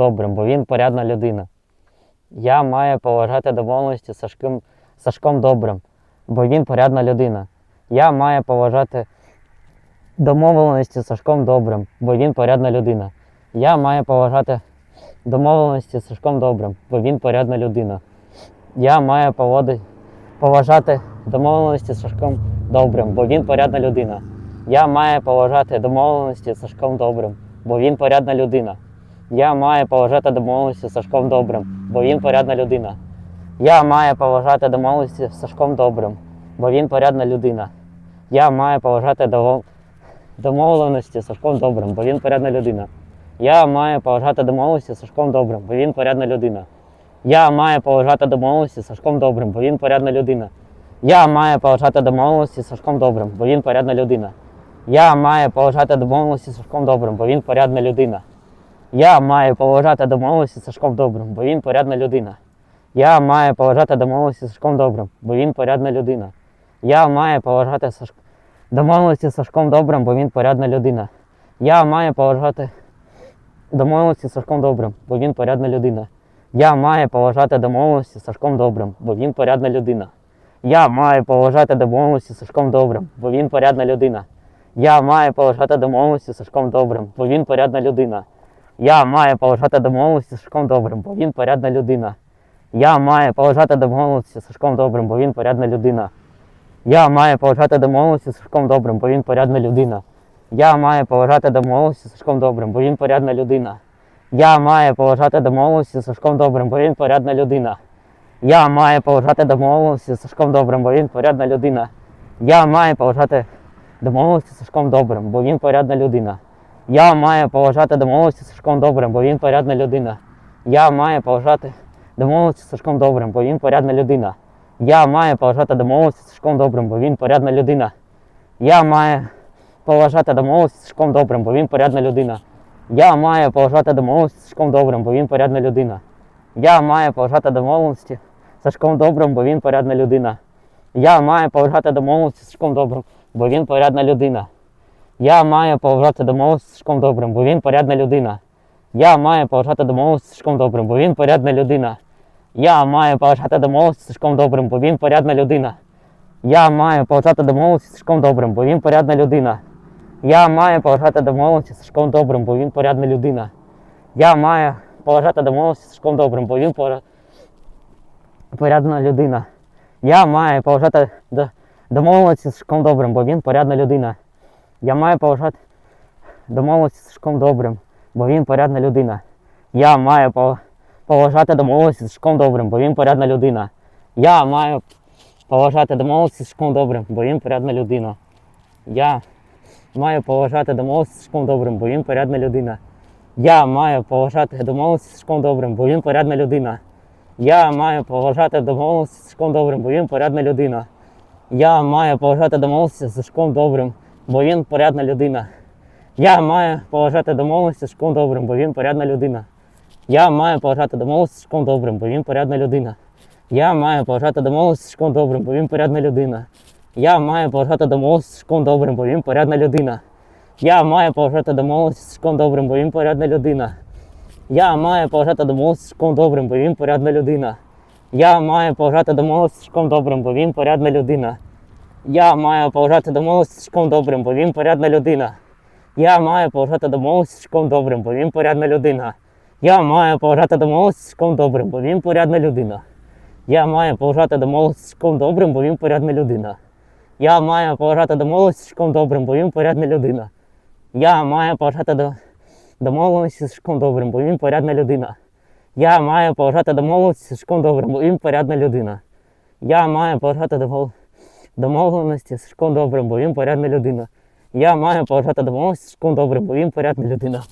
добрим, бо він порядна людина. Я маю поважати домовленості Сашком, Сашком Добрим, бо він порядна людина. Я маю поважати домовленості Сашком Добрим, бо він порядна людина. Я маю поважати домовленості Сашком Добрим, бо він порядна людина. Я маю поважати домовленості Сашком Добрим, бо він порядна людина. Я маю поважати домовленості Сашком Добрим, бо він порядна людина. Я маю поважати домовленості з Сашком Добрим, бо він порядна людина. Я маю поважати домовленості з Сашком Добрим, бо він порядна людина. Я маю поважати домовленості з Сашком Добрим, бо він порядна людина. Я маю поважати домовленості з Сашком Добрим, бо він порядна людина. Я маю поважати домовленості з Сашком Добрим, бо він порядна людина. Я маю поважати домовленості з Сашком Добрим, бо він порядна людина. Я маю поважати домовленості з Сашком Добрим, бо він порядна людина. Я маю поважати домовленості з Сашком Добрим, бо він порядна людина. Я маю поважати домовленості з Сашком Добрим, бо він порядна людина. Я маю поважати Саш... домовленості з Сашком Добрим, бо він порядна людина. Я маю поважати домовленості з Сашком Добрим, бо він порядна людина. Я маю поважати домовленості з Сашком Добрим, бо він порядна людина. Я маю поважати домовленості з Сашком Добрим, бо він порядна людина. Я маю поважати домовленості з Сашком Добрим, бо він порядна людина. Я маю поважати домовленості з Сашком Добрим, бо він порядна людина. Я маю поважати домовленості з Сашком Добрим, бо він порядна людина. Я маю поважати домовленості з Сашком Добрим, бо він порядна людина. Я маю поважати домовленості з Сашком Добрим, бо він порядна людина. Я маю поважати домовленості з Сашком Добрим, бо він порядна людина. Я маю поважати домовленості з Сашком Добрим, бо він порядна людина. Я маю поважати домовленості з Сашком Добрим, бо він порядна людина. Я маю поважати домовленості з Сашком Добрим, бо він порядна людина. Я маю поважати домовленості з Сашком Добрим, бо він порядна людина. Я маю поважати домовленості з Сашком Добрим, бо він порядна людина. Я маю поважати домовленості з Сашком Добрим, бо він порядна людина. Я маю поважати домовленості з Сашком Добрим, бо він порядна людина. Я маю поважати домовленості з Сашком Добрим, бо він порядна людина. Я маю поважати домовленості з Сашком Добрим, бо він порядна людина. Я маю поважати домовленості з Сашком Добрим, бо він порядна людина. Я маю поважати домовленості з Сашком Добрим, бо він порядна людина. Я маю поважати домовленості з Сашком Добрим, бо він порядна людина. Я маю поважати домовленості з Сашком Добрим, бо він порядна людина. Я маю поважати домовленості з Сашком Добрим, бо він порядна людина. Я маю поважати домовленості з Сашком Добрим, бо він порядна людина. Я маю поважати до- домовленості з Сашком Добрим, бо він порядна людина. Я маю поважати домовленості з Сашком Добрим, бо він порядна людина. Я маю поважати домовленості з Сашком Добрим, бо він порядна людина. Я маю поважати домовленості з Сашком Добрим, бо він порядна людина. Я маю поважати домовленості з Сашком Добрим, бо він порядна людина. Я маю поважати домовленості з Сашком Добрим, бо він порядна людина. Я маю поважати домовленості з Сашком Добрим, бо він порядна людина. Я маю поважати домовленості з Сашком Добрим, бо він порядна людина. Я маю поважати домовленості з Сашком Добрим, бо він порядна людина. Я маю поважати домовленості з Сашком Добрим, бо він порядна людина. Я маю поважати домовленості з Сашком Добрим, бо він порядна людина. Я маю поважати домовленості з Сашком Добрим, бо він порядна людина. Я маю поважати домовленості з Сашком Добрим, бо він порядна людина. Я маю поважати домовленості з Сашком Добрим, бо він порядна людина. Я маю поважати домовленості з Сашком Добрим, бо він порядна людина. Я маю поважати домовленості з Добрим, бо він порядна людина. Я маю поважати домовленості з Добрим, бо він порядна людина. Я маю поважати домовленості з Добрим, бо він порядна людина. Я маю поважати домовленості з Добрим, бо він порядна людина. Я маю поважати домовленості з Добрим, бо він порядна людина. Я маю поважати до... домовленості з Добрим, бо він порядна людина. Я маю поважати домовленості з Добрим, бо він порядна людина. Я маю поважати домов... домовленості з Шком Добрим, бо він порядна людина. Я маю поважати домовленості з Шком Добрим, бо він порядна людина.